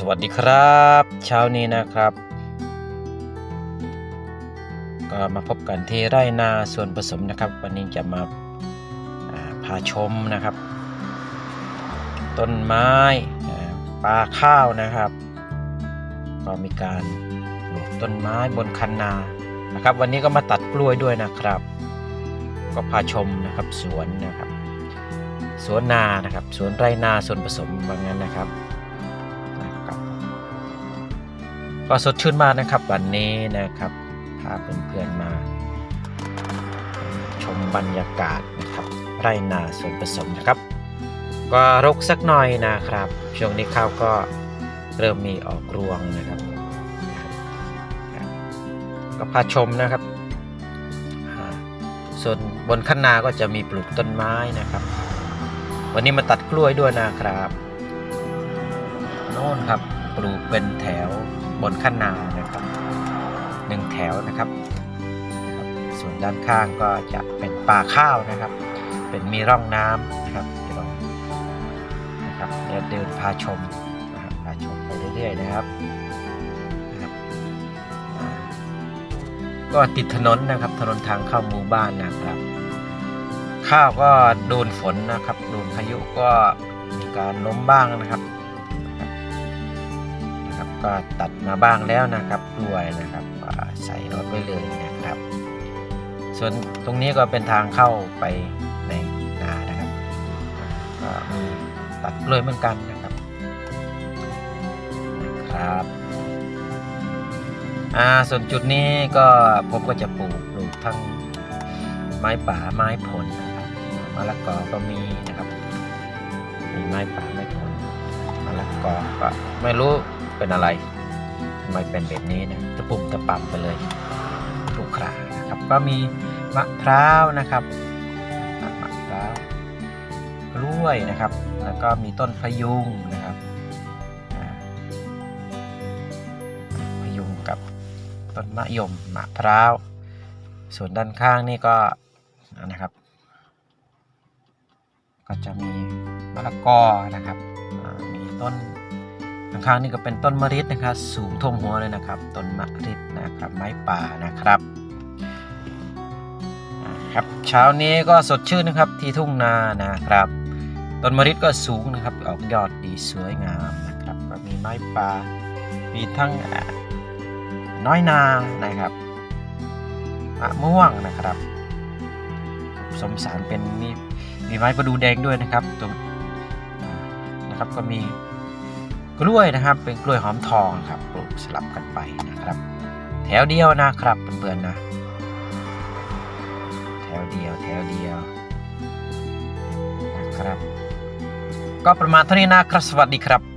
สวัสดีครับ เช้านี้นะครับ ก็มาพบกันที่ไร่นาส่วนผสมนะครับ วันนี้จะมาาพาชมนะครับ ต้นไม้ปลาข้าวนะครับ ก็มีการปลูกต้นไม้บนคันนานะครับ วันนี้ก็มาตัดกล้วยด้วยนะครับ ก็พาชมนะครับสวนนะครับสวนนานะครับสวนไร่นาส่วนผสมว่างั้นนะครับ ก็สดชื่นมากนะครับ วันนี้นะครับพาเพื่อนๆมา ชมบรรยากาศนะครับไรนาส่วนผสมนะครับ ก็รกสักหน่อยนะครับ ช่วงนี้ข้าวก็เริ่มมีออกรวงนะครับ ก็พาชมนะครับ ส่วนบนคันนาก็จะมีปลูกต้นไม้นะครับ วันนี้มาตัดกล้วยด้วยนะครับโน่นครับ ปลูกเป็นแถวบนคันนานะครับหนึ่งแถวนะครับ ส่วนด้านข้างก็จะเป็นป่าข้าวนะครับ เป็นมีร่องน้ำนะครับเดี๋ยวนะครับเดี๋ยวเดินพาชมนะครับพาชมไปเรื่อยๆนะครับนะครับ ก็ติดถนนนะครับถนนทางเข้าหมู่บ้านนะครับ ข้าวก็โดนฝนนะครับโดนพายุก็มีการล้มบ้างนะครับ นะครับก็ตัดมาบ้างแล้วนะครับกล้วยนะครับใส่รถไว้เลยนะครับ ส่วนตรงนี้ก็เป็นทางเข้าไปในนานะครับก็มีตัดกล้วยเหมือนกันนะครับนะครับอ่าส่วนจุดนี้ก็ผมก็จะปลูกปลูกทั้งไม้ป่าไม้ผลนะครับมะละกอก็มีนะครับมีไม้ป่าไม้ผลมะละกอก็ไม่รู้ เป็นอะไรทำไมเป็นแบบนี้นะตะปุ่มตะปับไปเลยครุขระนะครับ ก็มีมะพร้าวนะครับมะพร้าวกล้วยนะครับ แล้วก็มีต้นพะยุงนะครับพะยุงกับต้นมะยมมะพร้าว ส่วนด้านข้างนี่ก็นะครับ ก็จะมีมะละกอนะครับมีต้น ข้างๆนี่ก็เป็นต้นมะริดนะครับ สูงท่วมหัวเลยนะครับ ต้นมะริดนะครับ ไม้ป่านะครับครับเช้านี้ก็สดชื่นนะครับที่ทุ่งนานะครับ ต้นมะริดก็สูงนะครับ ออกยอดดีสวยงามนะครับก็มีไม้ป่ามีทั้งน้อยนานะครับมะม่วงนะครับสมสารเป็นมีมีไม้ประดูแดงด้วยนะครับตรงนะครับก็มี กล้วยนะครับ เป็นกล้วยหอมทองครับปลูกสลับกันไปนะครับ แถวเดียวนะครับเพื่อนๆนะ แถวเดียวแถวเดียวนะครับ ก็ประมาณเท่านี้นะครับสวัสดีครับ